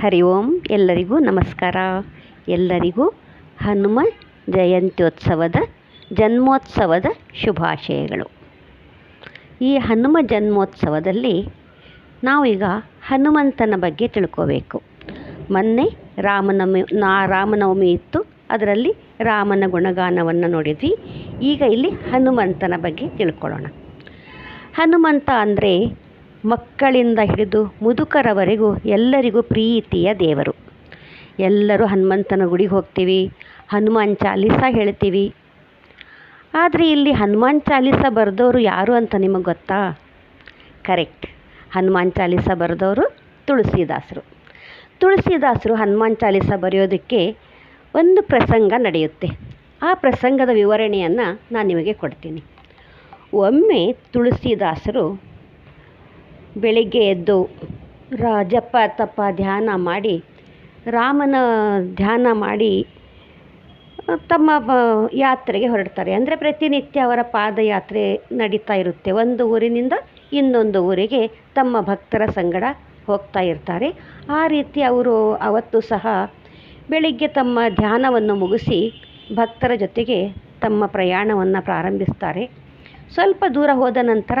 ಹರಿ ಓಂ. ಎಲ್ಲರಿಗೂ ನಮಸ್ಕಾರ. ಎಲ್ಲರಿಗೂ ಹನುಮ ಜಯಂತ್ಯೋತ್ಸವದ ಜನ್ಮೋತ್ಸವದ ಶುಭಾಶಯಗಳು. ಈ ಹನುಮ ಜನ್ಮೋತ್ಸವದಲ್ಲಿ ನಾವೀಗ ಹನುಮಂತನ ಬಗ್ಗೆ ತಿಳ್ಕೋಬೇಕು. ಮೊನ್ನೆ ರಾಮನವಮಿ, ನಾ, ರಾಮನವಮಿ ಇತ್ತು. ಅದರಲ್ಲಿ ರಾಮನ ಗುಣಗಾನವನ್ನು ನೋಡಿದ್ವಿ. ಈಗ ಇಲ್ಲಿ ಹನುಮಂತನ ಬಗ್ಗೆ ತಿಳ್ಕೊಳ್ಳೋಣ. ಹನುಮಂತ ಅಂದರೆ ಮಕ್ಕಳಿಂದ ಹಿಡಿದು ಮುದುಕರವರೆಗೂ ಎಲ್ಲರಿಗೂ ಪ್ರೀತಿಯ ದೇವರು. ಎಲ್ಲರೂ ಹನುಮಂತನ ಗುಡಿಗೆ ಹೋಗ್ತೀವಿ, ಹನುಮಾನ್ ಚಾಲೀಸ ಹೇಳ್ತೀವಿ. ಆದರೆ ಇಲ್ಲಿ ಹನುಮಾನ್ ಚಾಲೀಸ ಬರೆದವರು ಯಾರು ಅಂತ ನಿಮಗೆ ಗೊತ್ತಾ? ಕರೆಕ್ಟ್ ಹನುಮಾನ್ ಚಾಲೀಸ ಬರೆದವರು ತುಳಸಿದಾಸರು. ತುಳಸಿದಾಸರು ಹನುಮಾನ್ ಚಾಲೀಸ ಬರೆಯೋದಕ್ಕೆ ಒಂದು ಪ್ರಸಂಗ ನಡೆಯುತ್ತೆ. ಆ ಪ್ರಸಂಗದ ವಿವರಣೆಯನ್ನು ನಾನು ನಿಮಗೆ ಕೊಡ್ತೀನಿ. ಒಮ್ಮೆ ತುಳಸಿದಾಸರು ಬೆಳಿಗ್ಗೆ ಎದ್ದು ಜಪ ತಪ ಧ್ಯಾನ ಮಾಡಿ, ರಾಮನ ಧ್ಯಾನ ಮಾಡಿ ತಮ್ಮ ಯಾತ್ರೆಗೆ ಹೊರಡ್ತಾರೆ. ಅಂದರೆ ಪ್ರತಿನಿತ್ಯ ಅವರ ಪಾದಯಾತ್ರೆ ನಡೀತಾ ಇರುತ್ತೆ. ಒಂದು ಊರಿನಿಂದ ಇನ್ನೊಂದು ಊರಿಗೆ ತಮ್ಮ ಭಕ್ತರ ಸಂಗಡ ಹೋಗ್ತಾ ಇರ್ತಾರೆ. ಆ ರೀತಿ ಅವರು ಅವತ್ತು ಸಹ ಬೆಳಿಗ್ಗೆ ತಮ್ಮ ಧ್ಯಾನವನ್ನು ಮುಗಿಸಿ ಭಕ್ತರ ಜೊತೆಗೆ ತಮ್ಮ ಪ್ರಯಾಣವನ್ನು ಪ್ರಾರಂಭಿಸ್ತಾರೆ. ಸ್ವಲ್ಪ ದೂರ ಹೋದ ನಂತರ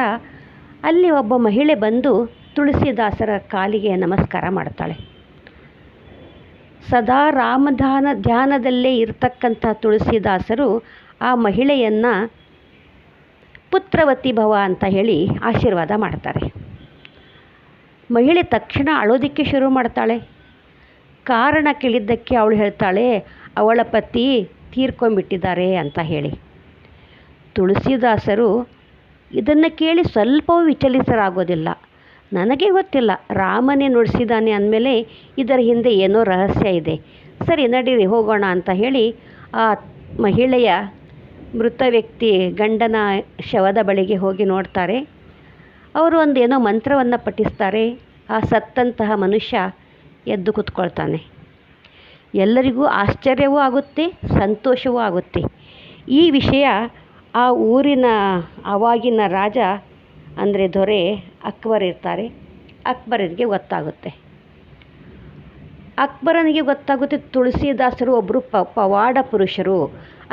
ಅಲ್ಲಿ ಒಬ್ಬ ಮಹಿಳೆ ಬಂದು ತುಳಸಿದಾಸರ ಕಾಲಿಗೆ ನಮಸ್ಕಾರ ಮಾಡ್ತಾಳೆ. ಸದಾ ರಾಮಧಾನ ಧ್ಯಾನದಲ್ಲೇ ಇರತಕ್ಕಂಥ ತುಳಸಿದಾಸರು ಆ ಮಹಿಳೆಯನ್ನು ಪುತ್ರವತಿ ಭವ ಅಂತ ಹೇಳಿ ಆಶೀರ್ವಾದ ಮಾಡ್ತಾರೆ. ಮಹಿಳೆ ತಕ್ಷಣ ಅಳೋದಕ್ಕೆ ಶುರು ಮಾಡ್ತಾಳೆ. ಕಾರಣ ಕೇಳಿದ್ದಕ್ಕೆ ಅವಳು ಹೇಳ್ತಾಳೆ, ಅವಳ ಪತಿ ತೀರ್ಕೊಂಡ್ಬಿಟ್ಟಿದ್ದಾರೆ ಅಂತ ಹೇಳಿ. ತುಳಸಿದಾಸರು ಇದನ್ನು ಕೇಳಿ ಸ್ವಲ್ಪವೂ ವಿಚಲಿತರಾಗೋದಿಲ್ಲ. ನನಗೆ ಗೊತ್ತಿಲ್ಲ. ರಾಮನೇ ನುಡಿಸಿದ್ದಾನೆ ಅಂದಮೇಲೆ ಇದರ ಹಿಂದೆ ಏನೋ ರಹಸ್ಯ ಇದೆ. ಸರಿ, ನಡೀರಿ, ಹೋಗೋಣ ಅಂತ ಹೇಳಿ ಆ ಮಹಿಳೆಯ ಮೃತ ವ್ಯಕ್ತಿ ಗಂಡನ ಶವದ ಬಳಿಗೆ ಹೋಗಿ ನೋಡ್ತಾರೆ. ಅವರು ಒಂದು ಏನೋ ಮಂತ್ರವನ್ನು ಪಠಿಸ್ತಾರೆ. ಆ ಸತ್ತಂತಹ ಮನುಷ್ಯ ಎದ್ದು ಕೂತ್ಕೊಳ್ತಾನೆ. ಎಲ್ಲರಿಗೂ ಆಶ್ಚರ್ಯವೂ ಆಗುತ್ತೆ, ಸಂತೋಷವೂ ಆಗುತ್ತೆ. ಈ ವಿಷಯ ಆ ಊರಿನ ಅವಾಗಿನ ರಾಜ ಅಂದರೆ ದೊರೆ ಅಕ್ಬರ್ ಇರ್ತಾರೆ. ಅಕ್ಬರನಿಗೆ ಗೊತ್ತಾಗುತ್ತೆ. ಅಕ್ಬರನಿಗೆ ಗೊತ್ತಾಗುತ್ತೆ ತುಳಸಿದಾಸರು ಒಬ್ಬರು ಪ, ಪವಾಡ ಪುರುಷರು.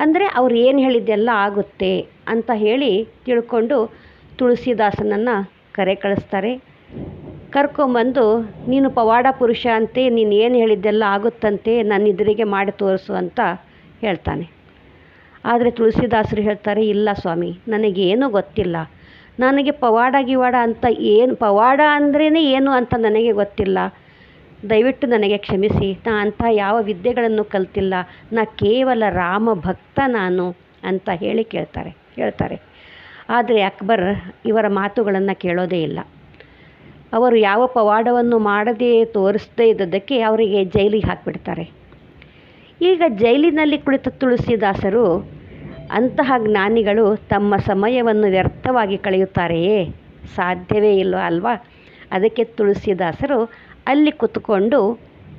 ಅಂದರೆ ಅವ್ರು ಏನು ಹೇಳಿದ್ದೆಲ್ಲ ಆಗುತ್ತೆ ಅಂತ ಹೇಳಿ ತಿಳ್ಕೊಂಡು ತುಳಸಿದಾಸನನ್ನು ಕರೆ ಕಳಿಸ್ತಾರೆ. ಕರ್ಕೊಂಬಂದು, ನೀನು ಪವಾಡ ಪುರುಷ ಅಂತೆ, ನೀನು ಏನು ಹೇಳಿದ್ದೆಲ್ಲ ಆಗುತ್ತಂತೆ ನನ್ನ ಎದುರಿಗೆ ಮಾಡಿ ತೋರಿಸು ಅಂತ ಹೇಳ್ತಾನೆ. ಆದರೆ ತುಳಸಿದಾಸರು ಹೇಳ್ತಾರೆ, ಇಲ್ಲ ಸ್ವಾಮಿ, ನನಗೇನೂ ಗೊತ್ತಿಲ್ಲ. ನನಗೆ ಪವಾಡ ಗಿವಾಡ ಅಂತ ಏನು, ಪವಾಡ ಅಂದ್ರೇ ಏನು ಅಂತ ನನಗೆ ಗೊತ್ತಿಲ್ಲ. ದಯವಿಟ್ಟು ನನಗೆ ಕ್ಷಮಿಸಿ. ನಾ ಅಂಥ ಯಾವ ವಿದ್ಯೆಗಳನ್ನು ಕಲ್ತಿಲ್ಲ. ನಾ ಕೇವಲ ರಾಮ ಭಕ್ತ ನಾನು ಅಂತ ಹೇಳಿ ಕೇಳ್ತಾರೆ, ಹೇಳ್ತಾರೆ. ಆದರೆ ಅಕ್ಬರ್ ಇವರ ಮಾತುಗಳನ್ನು ಕೇಳೋದೇ ಇಲ್ಲ. ಅವರು ಯಾವ ಪವಾಡವನ್ನು ಮಾಡದೇ ತೋರಿಸದೇ ಇದ್ದದಕ್ಕೆ ಅವರಿಗೆ ಜೈಲಿಗೆ ಹಾಕಿಬಿಡ್ತಾರೆ. ಈಗ ಜೈಲಿನಲ್ಲಿ ಕುಳಿತ ತುಳಸಿದಾಸರು ಅಂತಹ ಜ್ಞಾನಿಗಳು ತಮ್ಮ ಸಮಯವನ್ನು ವ್ಯರ್ಥವಾಗಿ ಕಳೆಯುತ್ತಾರೆಯೇ? ಸಾಧ್ಯವೇ ಇಲ್ಲ ಅಲ್ವಾ? ಅದಕ್ಕೆ ತುಳಸಿದಾಸರು ಅಲ್ಲಿ ಕೂತ್ಕೊಂಡು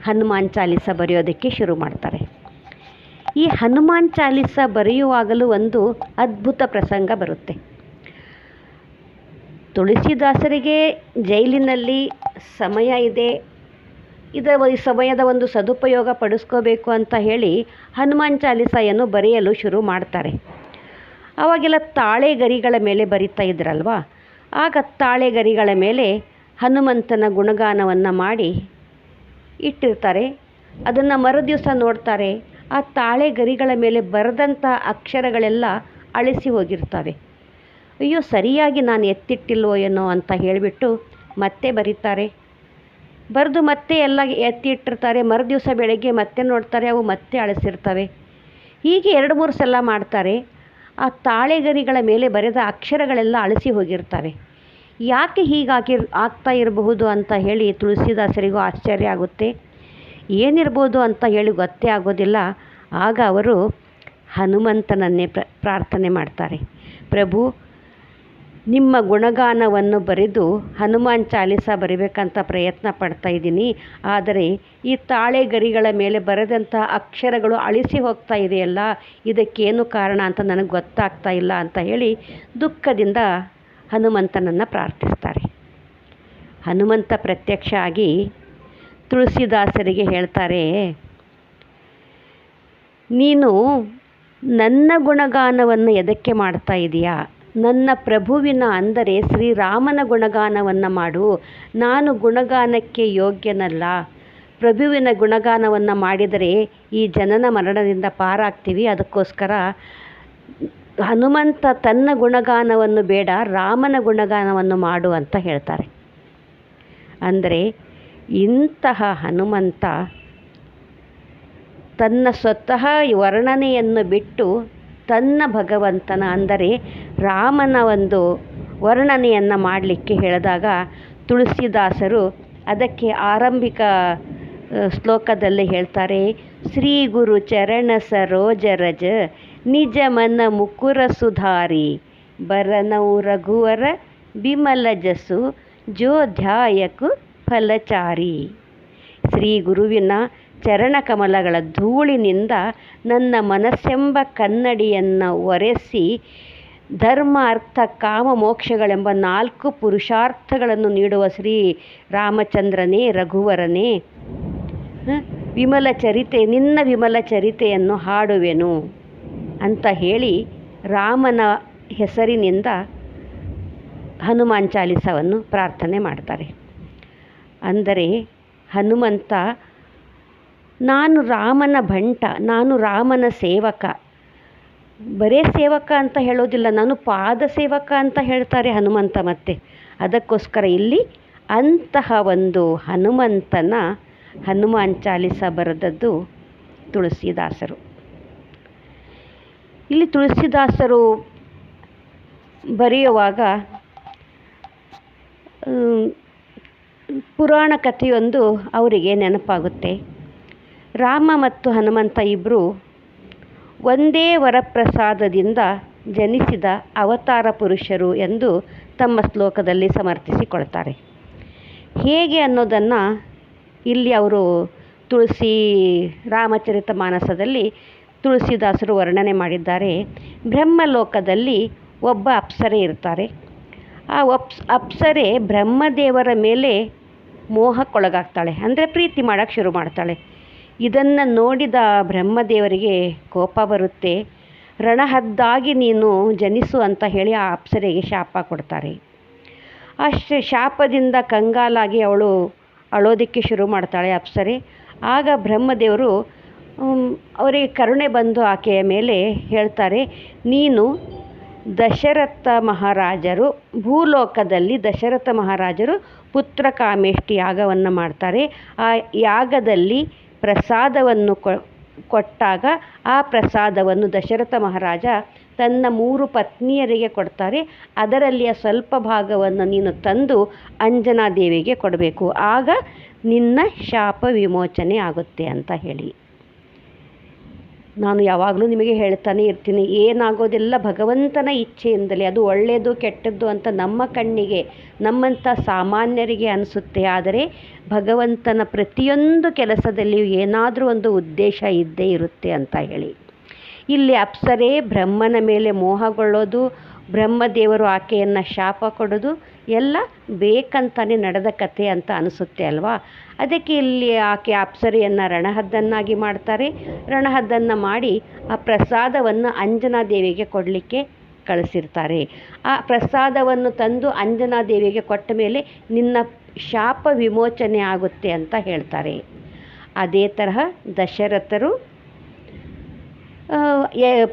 ಹನುಮಾನ್ ಚಾಲಿಸ ಬರೆಯೋದಕ್ಕೆ ಶುರು ಮಾಡ್ತಾರೆ. ಈ ಹನುಮಾನ್ ಚಾಲಿಸ ಬರೆಯುವಾಗಲೂ ಒಂದು ಅದ್ಭುತ ಪ್ರಸಂಗ ಬರುತ್ತೆ. ತುಳಸಿದಾಸರಿಗೆ ಜೈಲಿನಲ್ಲಿ ಸಮಯ ಇದೆ ಇದರ ಈ ಸಮಯದ ಒಂದು ಸದುಪಯೋಗ ಪಡಿಸ್ಕೋಬೇಕು ಅಂತ ಹೇಳಿ ಹನುಮಾನ್ ಚಾಲಿಸಾಯನ್ನು ಬರೆಯಲು ಶುರು ಮಾಡ್ತಾರೆ. ಆವಾಗೆಲ್ಲ ತಾಳೆ ಗರಿಗಳ ಮೇಲೆ ಬರಿತಾ ಇದ್ರಲ್ವ? ಆಗ ತಾಳೆ ಗರಿಗಳ ಮೇಲೆ ಹನುಮಂತನ ಗುಣಗಾನವನ್ನು ಮಾಡಿ ಇಟ್ಟಿರ್ತಾರೆ. ಅದನ್ನು ಮರುದಿವಸ ನೋಡ್ತಾರೆ. ಆ ತಾಳೆ ಗರಿಗಳ ಮೇಲೆ ಬರೆದಂಥ ಅಕ್ಷರಗಳೆಲ್ಲ ಅಳಿಸಿ ಹೋಗಿರ್ತವೆ. ಅಯ್ಯೋ, ಸರಿಯಾಗಿ ನಾನು ಎತ್ತಿಟ್ಟಿಲ್ವೋ ಏನೋ ಅಂತ ಹೇಳಿಬಿಟ್ಟು ಮತ್ತೆ ಬರೀತಾರೆ. ಬರೆದು ಮತ್ತೆ ಎಲ್ಲ ಎತ್ತಿ ಇಟ್ಟಿರ್ತಾರೆ ಮರುದಿವಸ ಬೆಳಗ್ಗೆ ಮತ್ತೆ ನೋಡ್ತಾರೆ, ಅವು ಮತ್ತೆ ಅಳಿಸಿರ್ತವೆ. ಹೀಗೆ ಎರಡು ಮೂರು ಸಲ ಮಾಡ್ತಾರೆ. ಆ ತಾಳೆಗರಿಗಳ ಮೇಲೆ ಬರೆದ ಅಕ್ಷರಗಳೆಲ್ಲ ಅಳಿಸಿ ಹೋಗಿರ್ತವೆ. ಯಾಕೆ ಹೀಗಾಗಿ ಆಗ್ತಾ ಇರಬಹುದು ಅಂತ ಹೇಳಿ ತುಳಸಿದಾಸರಿಗೂ ಆಶ್ಚರ್ಯ ಆಗುತ್ತೆ. ಏನಿರ್ಬೋದು ಅಂತ ಹೇಳಿ ಗೊತ್ತೇ ಆಗೋದಿಲ್ಲ. ಆಗ ಅವರು ಹನುಮಂತನನ್ನೇ ಪ್ರ, ಪ್ರಾರ್ಥನೆ ಮಾಡ್ತಾರೆ. ಪ್ರಭು ನಿಮ್ಮ ಗುಣಗಾನವನ್ನು ಬರೆದು ಹನುಮಾನ್ ಚಾಲೀಸ ಬರಿಬೇಕಂತ ಪ್ರಯತ್ನ ಪಡ್ತಾ ಇದ್ದೀನಿ. ಆದರೆ ಈ ತಾಳೆ ಗರಿಗಳ ಮೇಲೆ ಬರೆದಂಥ ಅಕ್ಷರಗಳು ಅಳಿಸಿ ಹೋಗ್ತಾ ಇದೆಯಲ್ಲ, ಇದಕ್ಕೇನು ಕಾರಣ ಅಂತ ನನಗೆ ಗೊತ್ತಾಗ್ತಾ ಇಲ್ಲ ಅಂತ ಹೇಳಿ ದುಃಖದಿಂದ ಹನುಮಂತನನ್ನು ಪ್ರಾರ್ಥಿಸ್ತಾರೆ. ಹನುಮಂತ ಪ್ರತ್ಯಕ್ಷ ಆಗಿ ತುಳಸಿದಾಸರಿಗೆ ಹೇಳ್ತಾರೆ, ನೀನು ನನ್ನ ಗುಣಗಾನವನ್ನು ಎದಕ್ಕೆ ಮಾಡ್ತಾ ಇದೀಯಾ? ನನ್ನ ಪ್ರಭುವಿನ ಅಂದರೆ ಶ್ರೀರಾಮನ ಗುಣಗಾನವನ್ನು ಮಾಡು. ನಾನು ಗುಣಗಾನಕ್ಕೆ ಯೋಗ್ಯನಲ್ಲ. ಪ್ರಭುವಿನ ಗುಣಗಾನವನ್ನು ಮಾಡಿದರೆ ಈ ಜನನ ಮರಣದಿಂದ ಪಾರಾಗ್ತೀವಿ. ಅದಕ್ಕೋಸ್ಕರ ಹನುಮಂತ ತನ್ನ ಗುಣಗಾನವನ್ನು ಬೇಡ, ರಾಮನ ಗುಣಗಾನವನ್ನು ಮಾಡು ಅಂತ ಹೇಳ್ತಾರೆ. ಅಂದರೆ ಇಂತಹ ಹನುಮಂತ ತನ್ನ ಸ್ವತಃ ವರ್ಣನೆಯನ್ನು ಬಿಟ್ಟು ತನ್ನ ಭಗವಂತನ ಅಂದರೆ ರಾಮನ ಒಂದು ವರ್ಣನೆಯನ್ನು ಮಾಡಲಿಕ್ಕೆ ಹೇಳಿದಾಗ ತುಳಸಿದಾಸರು ಅದಕ್ಕೆ ಆರಂಭಿಕ ಶ್ಲೋಕದಲ್ಲಿ ಹೇಳ್ತಾರೆ, ಶ್ರೀ ಗುರು ಚರಣ ಸರೋಜ ರಜ, ನಿಜ ಮನ ಮುಕುರ ಸುಧಾರಿ, ಬರನೌ ರಘುವರ ಬಿಮಲ ಜಸು ಜೋಧ್ಯಾಯಕು ಫಲಚಾರಿ. ಶ್ರೀ ಗುರುವಿನ ಚರಣಕಮಲಗಳ ಧೂಳಿನಿಂದ ನನ್ನ ಮನಸ್ಸೆಂಬ ಕನ್ನಡಿಯನ್ನು ಒರೆಸಿ ಧರ್ಮ, ಅರ್ಥ, ಕಾಮ, ಮೋಕ್ಷಗಳೆಂಬ ನಾಲ್ಕು ಪುರುಷಾರ್ಥಗಳನ್ನು ನೀಡುವ ಶ್ರೀ ರಾಮಚಂದ್ರನೇ, ರಘುವರನೇ ವಿಮಲ ಚರಿತೆ, ನಿನ್ನ ವಿಮಲ ಚರಿತೆಯನ್ನು ಹಾಡುವೆನು ಅಂತ ಹೇಳಿ ರಾಮನ ಹೆಸರಿನಿಂದ ಹನುಮಾನ್ ಚಾಲಿಸವನ್ನು ಪ್ರಾರ್ಥನೆ ಮಾಡ್ತಾರೆ. ಅಂದರೆ ಹನುಮಂತ ನಾನು ರಾಮನ ಭಂಟ, ನಾನು ರಾಮನ ಸೇವಕ. ಬರೇ ಸೇವಕ ಅಂತ ಹೇಳೋದಿಲ್ಲ, ನಾನು ಪಾದ ಸೇವಕ ಅಂತ ಹೇಳ್ತಾರೆ ಹನುಮಂತ ಮತ್ತೆ. ಅದಕ್ಕೋಸ್ಕರ ಇಲ್ಲಿ ಅಂತಹ ಒಂದು ಹನುಮಂತನ ಹನುಮಾನ್ ಚಾಲಿಸ ಬರೆದದ್ದು ತುಳಸಿದಾಸರು. ಇಲ್ಲಿ ತುಳಸಿದಾಸರು ಬರೆಯುವಾಗ ಪುರಾಣ ಕಥೆಯೊಂದು ಅವರಿಗೆ ನೆನಪಾಗುತ್ತೆ. ರಾಮ ಮತ್ತು ಹನುಮಂತ ಇಬ್ಬರು ಒಂದೇ ವರಪ್ರಸಾದದಿಂದ ಜನಿಸಿದ ಅವತಾರ ಪುರುಷರು ಎಂದು ತಮ್ಮ ಶ್ಲೋಕದಲ್ಲಿ ಸಮರ್ಥಿಸಿಕೊಳ್ತಾರೆ. ಹೇಗೆ ಅನ್ನೋದನ್ನು ಇಲ್ಲಿ ಅವರು ತುಳಸಿ ರಾಮಚರಿತ ಮಾನಸದಲ್ಲಿ ತುಳಸಿದಾಸರು ವರ್ಣನೆ ಮಾಡಿದ್ದಾರೆ. ಬ್ರಹ್ಮಲೋಕದಲ್ಲಿ ಒಬ್ಬ ಅಪ್ಸರೆ ಇರ್ತಾರೆ. ಆ ಅಪ್ಸ್ ಅಪ್ಸರೆ ಬ್ರಹ್ಮದೇವರ ಮೇಲೆ ಮೋಹಕ್ಕೊಳಗಾಗ್ತಾಳೆ. ಅಂದರೆ ಪ್ರೀತಿ ಮಾಡೋಕ್ಕೆ ಶುರು ಮಾಡ್ತಾಳೆ. ಇದನ್ನು ನೋಡಿದ ಬ್ರಹ್ಮದೇವರಿಗೆ ಕೋಪ ಬರುತ್ತೆ. ರಣಹದ್ದಾಗಿ ನೀನು ಜನಿಸು ಅಂತ ಹೇಳಿ ಆ ಅಪ್ಸರೆಗೆ ಶಾಪ ಕೊಡ್ತಾರೆ. ಅಷ್ಟು ಶಾಪದಿಂದ ಕಂಗಾಲಾಗಿ ಅವಳು ಅಳೋದಕ್ಕೆ ಶುರು ಮಾಡ್ತಾಳೆ ಅಪ್ಸರೆ. ಆಗ ಬ್ರಹ್ಮದೇವರು ಅವರಿಗೆ ಕರುಣೆ ಬಂದು ಆಕೆಯ ಮೇಲೆ ಹೇಳ್ತಾರೆ, ನೀನು ದಶರಥ ಮಹಾರಾಜರು, ಭೂಲೋಕದಲ್ಲಿ ದಶರಥ ಮಹಾರಾಜರು ಪುತ್ರ ಕಾಮೇಷ್ಟಿ ಯಾಗವನ್ನು ಮಾಡ್ತಾರೆ. ಆ ಯಾಗದಲ್ಲಿ ಪ್ರಸಾದವನ್ನು ಕೊಟ್ಟಾಗ ಆ ಪ್ರಸಾದವನ್ನು ದಶರಥ ಮಹಾರಾಜ ತನ್ನ ಮೂರು ಪತ್ನಿಯರಿಗೆ ಕೊಡ್ತಾರೆ. ಅದರಲ್ಲಿಯ ಸ್ವಲ್ಪ ಭಾಗವನ್ನು ನೀನು ತಂದು ಅಂಜನಾದೇವಿಗೆ ಕೊಡಬೇಕು. ಆಗ ನಿನ್ನ ಶಾಪ ವಿಮೋಚನೆ ಆಗುತ್ತೆ ಅಂತ ಹೇಳಿ. ನಾನು ಯಾವಾಗಲೂ ನಿಮಗೆ ಹೇಳ್ತಾನೆ ಇರ್ತೀನಿ, ಏನಾಗೋದೆಲ್ಲ ಭಗವಂತನ ಇಚ್ಛೆಯಿಂದಲೇ, ಅದು ಒಳ್ಳೆಯದು ಕೆಟ್ಟದ್ದು ಅಂತ ನಮ್ಮ ಕಣ್ಣಿಗೆ, ನಮ್ಮಂಥ ಸಾಮಾನ್ಯರಿಗೆ ಅನಿಸುತ್ತೆ. ಆದರೆ ಭಗವಂತನ ಪ್ರತಿಯೊಂದು ಕೆಲಸದಲ್ಲಿಯೂ ಏನಾದರೂ ಒಂದು ಉದ್ದೇಶ ಇದ್ದೇ ಇರುತ್ತೆ ಅಂತ ಹೇಳಿ. ಇಲ್ಲಿ ಅಪ್ಸರೆ ಬ್ರಹ್ಮನ ಮೇಲೆ ಮೋಹಗೊಳ್ಳೋದು ಬ್ರಹ್ಮದೇವರು ಆಕೆಯನ್ನು ಶಾಪ ಕೊಡೋದು ಎಲ್ಲ ಬೇಕಂತಾನೆ ನಡೆದ ಕಥೆ ಅಂತ ಅನಿಸುತ್ತೆ ಅಲ್ವಾ? ಅದಕ್ಕೆ ಇಲ್ಲಿ ಆಕೆ ಅಪ್ಸರೆಯನ್ನು ರಣಹದ್ದನ್ನಾಗಿ ಮಾಡ್ತಾರೆ. ರಣಹದ್ದನ್ನು ಮಾಡಿ ಆ ಪ್ರಸಾದವನ್ನು ಅಂಜನಾದೇವಿಗೆ ಕೊಡಲಿಕ್ಕೆ ಕಳಿಸಿರ್ತಾರೆ. ಆ ಪ್ರಸಾದವನ್ನು ತಂದು ಅಂಜನಾದೇವಿಗೆ ಕೊಟ್ಟ ಮೇಲೆ ನಿನ್ನ ಶಾಪ ವಿಮೋಚನೆ ಆಗುತ್ತೆ ಅಂತ ಹೇಳ್ತಾರೆ. ಅದೇ ತರಹ ದಶರಥರು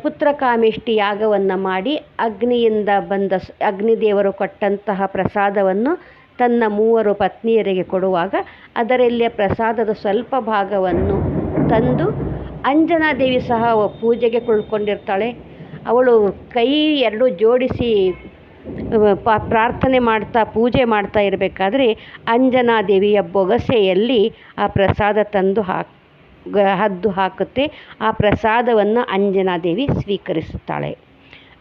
ಪುತ್ರ ಕಾಮೇಷ್ಟಿ ಯಾಗವನ್ನು ಮಾಡಿ ಅಗ್ನಿಯಿಂದ ಬಂದ ಅಗ್ನಿದೇವರು ಕೊಟ್ಟಂತಹ ಪ್ರಸಾದವನ್ನು ತನ್ನ ಮೂವರು ಪತ್ನಿಯರಿಗೆ ಕೊಡುವಾಗ ಅದರಲ್ಲಿಯ ಪ್ರಸಾದದ ಸ್ವಲ್ಪ ಭಾಗವನ್ನು ತಂದು ಅಂಜನಾದೇವಿ ಸಹ ಪೂಜೆಗೆ ಕುಳ್ಕೊಂಡಿರ್ತಾಳೆ ಅವಳು ಕೈ ಎರಡು ಜೋಡಿಸಿ ಪ್ರಾರ್ಥನೆ ಮಾಡ್ತಾ, ಪೂಜೆ ಮಾಡ್ತಾ ಇರಬೇಕಾದ್ರೆ ಅಂಜನಾದೇವಿಯ ಬೊಗಸೆಯಲ್ಲಿ ಆ ಪ್ರಸಾದ ತಂದು ಹಾಕಿ ಹದ್ದು ಹಾಕುತ್ತೆ. ಆ ಪ್ರಸಾದವನ್ನು ಅಂಜನಾದೇವಿ ಸ್ವೀಕರಿಸುತ್ತಾಳೆ.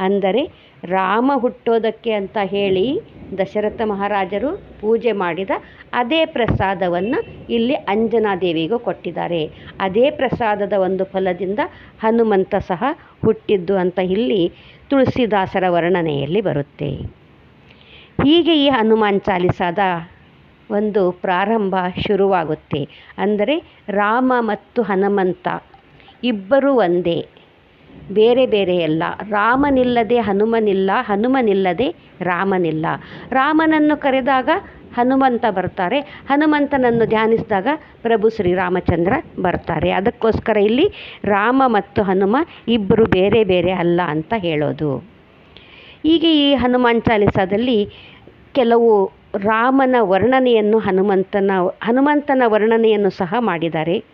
ಅಂದರೆ ರಾಮ ಹುಟ್ಟೋದಕ್ಕೆ ಅಂತ ಹೇಳಿ ದಶರಥ ಮಹಾರಾಜರು ಪೂಜೆ ಮಾಡಿದ ಅದೇ ಪ್ರಸಾದವನ್ನು ಇಲ್ಲಿ ಅಂಜನಾದೇವಿಗೂ ಕೊಟ್ಟಿದ್ದಾರೆ. ಅದೇ ಪ್ರಸಾದದ ಒಂದು ಫಲದಿಂದ ಹನುಮಂತ ಸಹ ಹುಟ್ಟಿದ್ದು ಅಂತ ಇಲ್ಲಿ ತುಳಸಿದಾಸರ ವರ್ಣನೆಯಲ್ಲಿ ಬರುತ್ತೆ. ಹೀಗೆ ಈ ಹನುಮಾನ್ ಚಾಲಿಸಾದ ಒಂದು ಪ್ರಾರಂಭ ಶುರುವಾಗುತ್ತೆ. ಅಂದರೆ ರಾಮ ಮತ್ತು ಹನುಮಂತ ಇಬ್ಬರೂ ಒಂದೇ. ಬೇರೆ ಬೇರೆಯಲ್ಲ ರಾಮನಿಲ್ಲದೆ ಹನುಮನಿಲ್ಲ, ಹನುಮನಿಲ್ಲದೆ ರಾಮನಿಲ್ಲ. ರಾಮನನ್ನು ಕರೆದಾಗ ಹನುಮಂತ ಬರ್ತಾರೆ. ಹನುಮಂತನನ್ನು ಧ್ಯಾನಿಸಿದಾಗ ಪ್ರಭು ಶ್ರೀರಾಮಚಂದ್ರ ಬರ್ತಾರೆ. ಅದಕ್ಕೋಸ್ಕರ ಇಲ್ಲಿ ರಾಮ ಮತ್ತು ಹನುಮ ಇಬ್ಬರು ಬೇರೆ ಬೇರೆ ಅಲ್ಲ ಅಂತ ಹೇಳೋದು. ಹೀಗೆ ಈ ಹನುಮಾನ್ ಚಾಲಿಸಾದಲ್ಲಿ ಕೆಲವು ರಾಮನ ವರ್ಣನೆಯನ್ನು ಹನುಮಂತನ ಹನುಮಂತನ ವರ್ಣನೆಯನ್ನು ಸಹ ಮಾಡಿದ್ದಾರೆ.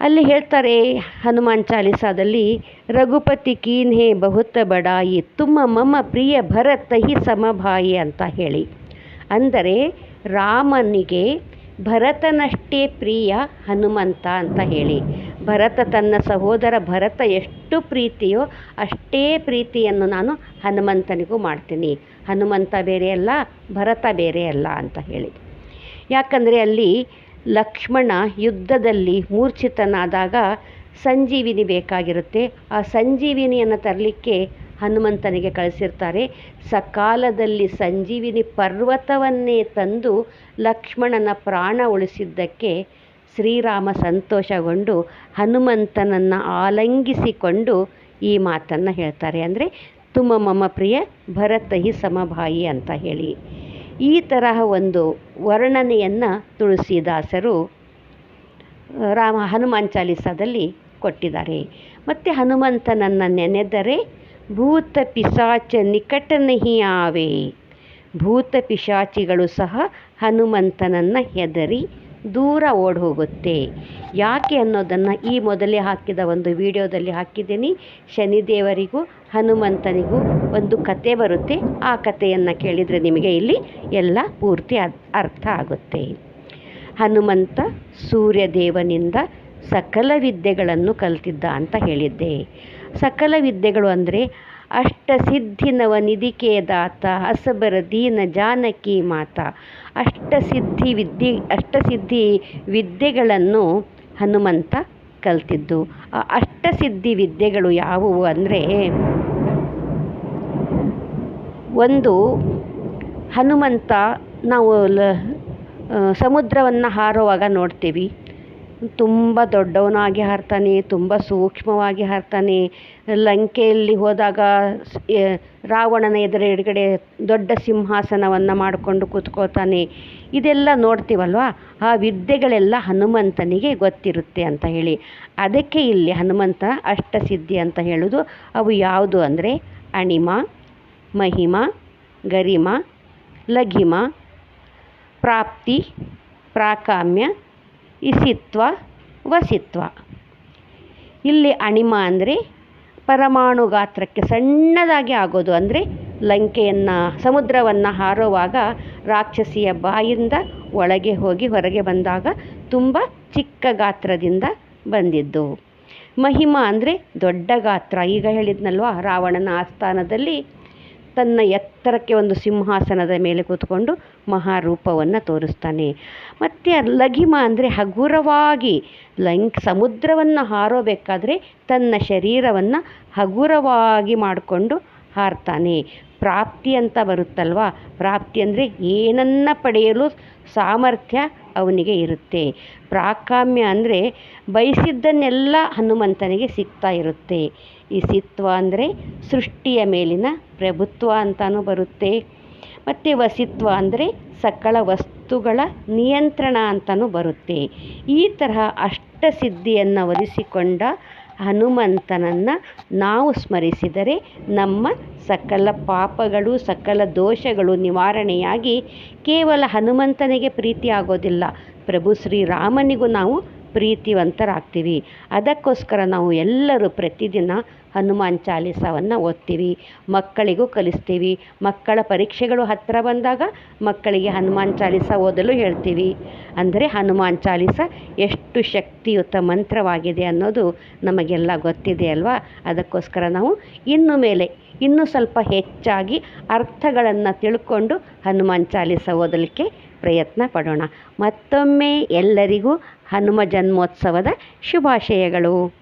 ಅಲ್ಲಿ ಹೇಳ್ತಾರೆ, ಹನುಮಾನ್ ಚಾಲಿಸಾದಲ್ಲಿ, ರಘುಪತಿ ಕೀನ್ಹೆ ಬಹುತ ಬಡಾಯಿ, ತುಮ್ಮ ಮಮ್ಮ ಪ್ರಿಯ ಭರತ ಹಿ ಸಮಭಾಯಿ ಅಂತ ಹೇಳಿ. ಅಂದರೆ, ರಾಮನಿಗೆ ಭರತನಷ್ಟೇ ಪ್ರಿಯ ಹನುಮಂತ ಅಂತ ಹೇಳಿ. ಭರತ ತನ್ನ ಸಹೋದರ ಭರತ ಎಷ್ಟು ಪ್ರೀತಿಯೋ ಅಷ್ಟೇ ಪ್ರೀತಿಯನ್ನು ನಾನು ಹನುಮಂತನಿಗೂ ಮಾಡ್ತೀನಿ. ಹನುಮಂತ ಬೇರೆ ಅಲ್ಲ, ಭರತ ಬೇರೆ ಅಲ್ಲ ಅಂತ ಹೇಳಿ. ಯಾಕಂದರೆ ಅಲ್ಲಿ ಲಕ್ಷ್ಮಣ ಯುದ್ಧದಲ್ಲಿ ಮೂರ್ಛಿತನಾದಾಗ ಸಂಜೀವಿನಿ ಬೇಕಾಗಿರುತ್ತೆ. ಆ ಸಂಜೀವಿನಿಯನ್ನು ತರಲಿಕ್ಕೆ ಹನುಮಂತನಿಗೆ ಕಳಿಸಿರ್ತಾರೆ. ಸಕಾಲದಲ್ಲಿ ಸಂಜೀವಿನಿ ಪರ್ವತವನ್ನೇ ತಂದು ಲಕ್ಷ್ಮಣನ ಪ್ರಾಣ ಉಳಿಸಿದ್ದಕ್ಕೆ ಶ್ರೀರಾಮ ಸಂತೋಷಗೊಂಡು ಹನುಮಂತನನ್ನು ಆಲಂಗಿಸಿಕೊಂಡು ಈ ಮಾತನ್ನು ಹೇಳ್ತಾರೆ. ಅಂದರೆ ತುಮ ಮಮ ಪ್ರಿಯ ಭರತಹಿ ಸಮಭಾಯಿ ಅಂತ ಹೇಳಿ. ಈ ತರಹ ಒಂದು ವರ್ಣನೆಯನ್ನು ತುಳಸಿದಾಸರು ರಾಮ ಹನುಮಾನ್ ಚಾಲಿಸಾದಲ್ಲಿ ಕೊಟ್ಟಿದ್ದಾರೆ. ಮತ್ತು ಹನುಮಂತನನ್ನು ನೆನೆದರೆ, ಭೂತ ಪಿಶಾಚ ನಿಕಟನೆಹಿ ಆವೆ. ಭೂತ ಪಿಶಾಚಿಗಳು ಸಹ ಹನುಮಂತನನ್ನು ಹೆದರಿ ದೂರ ಓಡಿ ಹೋಗುತ್ತೆ. ಯಾಕೆ ಅನ್ನೋದನ್ನು ಈ ಮೊದಲೇ ಹಾಕಿದ ಒಂದು ವಿಡಿಯೋದಲ್ಲಿ ಹಾಕಿದ್ದೀನಿ. ಶನಿದೇವರಿಗೂ, ಹನುಮಂತನಿಗೂ ಒಂದು ಕತೆ ಬರುತ್ತೆ. ಆ ಕಥೆಯನ್ನು ಕೇಳಿದರೆ ನಿಮಗೆ ಇಲ್ಲಿ ಎಲ್ಲ ಪೂರ್ತಿ ಅರ್ಥ ಆಗುತ್ತೆ. ಹನುಮಂತ ಸೂರ್ಯದೇವನಿಂದ ಸಕಲ ವಿದ್ಯೆಗಳನ್ನು ಕಲಿತಿದ್ದ ಅಂತ ಹೇಳಿದ್ದೆ. ಸಕಲ ವಿದ್ಯೆಗಳು ಅಂದರೆ ಅಷ್ಟಸಿದ್ಧಿ ದಾತ ಅಸಬರ ದೀನ ಜಾನಕಿ ಮಾತ. ಅಷ್ಟಸಿದ್ಧಿ ವಿದ್ಯೆ, ಅಷ್ಟಸಿದ್ಧಿ ವಿದ್ಯೆಗಳನ್ನು ಹನುಮಂತ ಕಲ್ತಿದ್ದು. ಆ ಅಷ್ಟಸಿದ್ಧಿ ವಿದ್ಯೆಗಳು ಯಾವುವು ಅಂದರೆ, ಒಂದು ಹನುಮಂತ ನಾವು ಲ ಸಮುದ್ರವನ್ನು ಹಾರುವಾಗ ನೋಡ್ತೀವಿ. ತುಂಬ ದೊಡ್ಡವನಾಗಿ ಹಾರ್ತಾನೆ, ತುಂಬ ಸೂಕ್ಷ್ಮವಾಗಿ ಹಾರ್ತಾನೆ. ಲಂಕೆಯಲ್ಲಿ ಹೋದಾಗ ರಾವಣನ ಎದುರು ಎದುರುಗಡೆ ದೊಡ್ಡ ಸಿಂಹಾಸನವನ್ನು ಮಾಡಿಕೊಂಡು ಕೂತ್ಕೋತಾನೆ. ಇದೆಲ್ಲ ನೋಡ್ತೀವಲ್ವ? ಆ ವಿದ್ಯೆಗಳೆಲ್ಲ ಹನುಮಂತನಿಗೆ ಗೊತ್ತಿರುತ್ತೆ ಅಂತ ಹೇಳಿ. ಅದಕ್ಕೆ ಇಲ್ಲಿ ಹನುಮಂತ ಅಷ್ಟಸಿದ್ಧಿ ಅಂತ ಹೇಳೋದು. ಅವು ಯಾವುದು ಅಂದರೆ ಅಣಿಮ, ಮಹಿಮ, ಗರಿಮ, ಲಘಿಮ, ಪ್ರಾಪ್ತಿ, ಪ್ರಾಕಾಮ್ಯ ಇಸಿತ್ವ, ವಸಿತ್ವ. ಇಲ್ಲಿ ಅಣಿಮ ಅಂದರೆ ಪರಮಾಣು ಗಾತ್ರಕ್ಕೆ ಸಣ್ಣದಾಗಿ ಆಗೋದು ಅಂದರೆ ಲಂಕೆಯನ್ನು, ಸಮುದ್ರವನ್ನು ಹಾರುವಾಗ ರಾಕ್ಷಸಿಯ ಬಾಯಿಂದ ಒಳಗೆ ಹೋಗಿ ಹೊರಗೆ ಬಂದಾಗ ತುಂಬ ಚಿಕ್ಕ ಗಾತ್ರದಿಂದ ಬಂದಿದ್ದು. ಮಹಿಮ ಅಂದರೆ ದೊಡ್ಡ ಗಾತ್ರ. ಈಗ ಹೇಳಿದ್ನಲ್ವ, ರಾವಣನ ಆಸ್ಥಾನದಲ್ಲಿ ತನ್ನ ಎತ್ತರಕ್ಕೆ ಒಂದು ಸಿಂಹಾಸನದ ಮೇಲೆ ಕೂತ್ಕೊಂಡು ಮಹಾರೂಪವನ್ನು ತೋರಿಸ್ತಾನೆ. ಮತ್ತು ಲಘಿಮ ಅಂದರೆ ಹಗುರವಾಗಿ ಲಂಕ್ ಸಮುದ್ರವನ್ನು ಹಾರೋಬೇಕಾದ್ರೆ ತನ್ನ ಶರೀರವನ್ನು ಹಗುರವಾಗಿ ಮಾಡಿಕೊಂಡು ಹಾರ್ತಾನೆ. ಪ್ರಾಪ್ತಿ ಅಂತ ಬರುತ್ತಲ್ವ? ಪ್ರಾಪ್ತಿ ಅಂದರೆ ಏನನ್ನು ಪಡೆಯಲು ಸಾಮರ್ಥ್ಯ ಅವನಿಗೆ ಇರುತ್ತೆ. ಪ್ರಾಕಾಮ್ಯ ಅಂದರೆ ಬಯಸಿದ್ದನ್ನೆಲ್ಲ ಹನುಮಂತನಿಗೆ ಸಿಗ್ತಾ ಇರುತ್ತೆ. ಈ ಸಿತ್ವ ಅಂದರೆ ಸೃಷ್ಟಿಯ ಮೇಲಿನ ಪ್ರಭುತ್ವ ಅಂತಲೂ ಬರುತ್ತೆ. ಮತ್ತು ವಸಿತ್ವ ಅಂದರೆ ಸಕಲ ವಸ್ತುಗಳ ನಿಯಂತ್ರಣ ಅಂತಲೂ ಬರುತ್ತೆ. ಈ ತರಹ ಅಷ್ಟಸಿದ್ಧಿಯನ್ನು ಒಲಿಸಿಕೊಂಡ ಹನುಮಂತನನ್ನು ನಾವು ಸ್ಮರಿಸಿದರೆ ನಮ್ಮ ಸಕಲ ಪಾಪಗಳು, ಸಕಲ ದೋಷಗಳು ನಿವಾರಣೆಯಾಗಿ ಕೇವಲ ಹನುಮಂತನಿಗೆ ಪ್ರೀತಿ ಆಗೋದಿಲ್ಲ ಪ್ರಭು ಶ್ರೀರಾಮನಿಗೂ ನಾವು ಪ್ರೀತಿವಂತರಾಗ್ತೀವಿ. ಅದಕ್ಕೋಸ್ಕರ ನಾವು ಎಲ್ಲರೂ ಪ್ರತಿದಿನ ಹನುಮಾನ್ ಚಾಲೀಸವನ್ನು ಓದ್ತೀವಿ, ಮಕ್ಕಳಿಗೂ ಕಲಿಸ್ತೀವಿ. ಮಕ್ಕಳ ಪರೀಕ್ಷೆಗಳು ಹತ್ತಿರ ಬಂದಾಗ ಮಕ್ಕಳಿಗೆ ಹನುಮಾನ್ ಚಾಲೀಸ ಓದಲು ಹೇಳ್ತೀವಿ. ಅಂದರೆ ಹನುಮಾನ್ ಚಾಲೀಸ ಎಷ್ಟು ಶಕ್ತಿಯುತ ಮಂತ್ರವಾಗಿದೆ ಅನ್ನೋದು ನಮಗೆಲ್ಲ ಗೊತ್ತಿದೆ ಅಲ್ವಾ? ಅದಕ್ಕೋಸ್ಕರ ನಾವು ಇನ್ನು ಮೇಲೆ, ಇನ್ನೂ ಸ್ವಲ್ಪ ಹೆಚ್ಚಾಗಿ ಅರ್ಥಗಳನ್ನು ತಿಳ್ಕೊಂಡು ಹನುಮಾನ್ ಚಾಲೀಸ ಓದಲಿಕ್ಕೆ ಪ್ರಯತ್ನ ಪಡೋಣ. ಮತ್ತೊಮ್ಮೆ ಎಲ್ಲರಿಗೂ ಹನುಮ ಜನ್ಮೋತ್ಸವದ ಶುಭಾಶಯಗಳು.